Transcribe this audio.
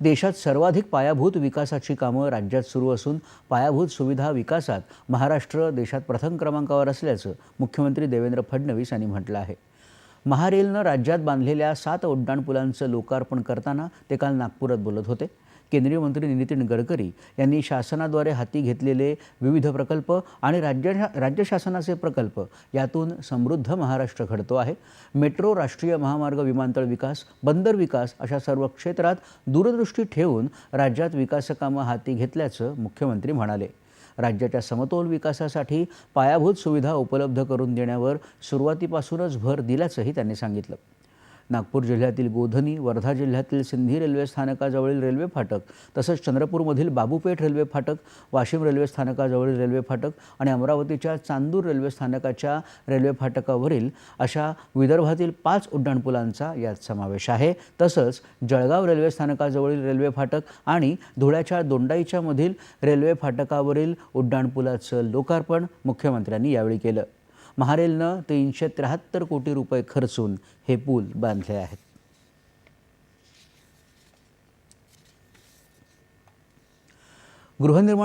देशात सर्वाधिक पायाभूत विकासाची कामं राज्यात सुरू असून पायाभूत सुविधा विकासात महाराष्ट्र देशात प्रथम क्रमांकावर असल्याचं मुख्यमंत्री देवेंद्र फडणवीस यांनी म्हटलं आहे. महारेलनं राज्यात बांधलेल्या सात उड्डाणपुलांचं लोकार्पण करताना ते काल नागपुरात बोलत होते. केंद्रीय मंत्री नितीन गडकरी यांनी शासनाद्वारे हाती घेतलेले विविध प्रकल्प आणि राज्य राज्य शासनाचे प्रकल्प यातून समृद्ध महाराष्ट्र घडतो आहे. मेट्रो राष्ट्रीय महामार्ग विमानतळ विकास बंदर विकास अशा सर्व क्षेत्रात दूरदृष्टी ठेवून राज्यात विकासकामं हाती घेतल्याचं मुख्यमंत्री म्हणाले. राज्याच्या समतोल विकासासाठी पायाभूत सुविधा उपलब्ध करून देण्यावर सुरुवातीपासूनच भर दिल्याचंही त्यांनी सांगितलं. नागपूर जिल्ह्यातील गोधनी वर्धा जिल्ह्यातील सिंधी रेल्वे स्थानकाजवळील रेल्वे फाटक तसंच चंद्रपूरमधील बाबूपेठ रेल्वे फाटक वाशिम रेल्वे स्थानकाजवळील रेल्वे फाटक आणि अमरावतीच्या चांदूर रेल्वे स्थानकाच्या रेल्वे फाटकावरील अशा विदर्भातील पाच उड्डाणपुलांचा यात समावेश आहे. तसंच जळगाव रेल्वे स्थानकाजवळील रेल्वे फाटक आणि धुळ्याच्या दोंडाईच्या मधील रेल्वे फाटकावरील उड्डाणपुलाचं लोकार्पण मुख्यमंत्र्यांनी यावेळी केलं. महारेलनं तीनशे त्र्याहत्तर कोटी रुपये खर्चून हे पूल बांधले आहेत. गृहनिर्माण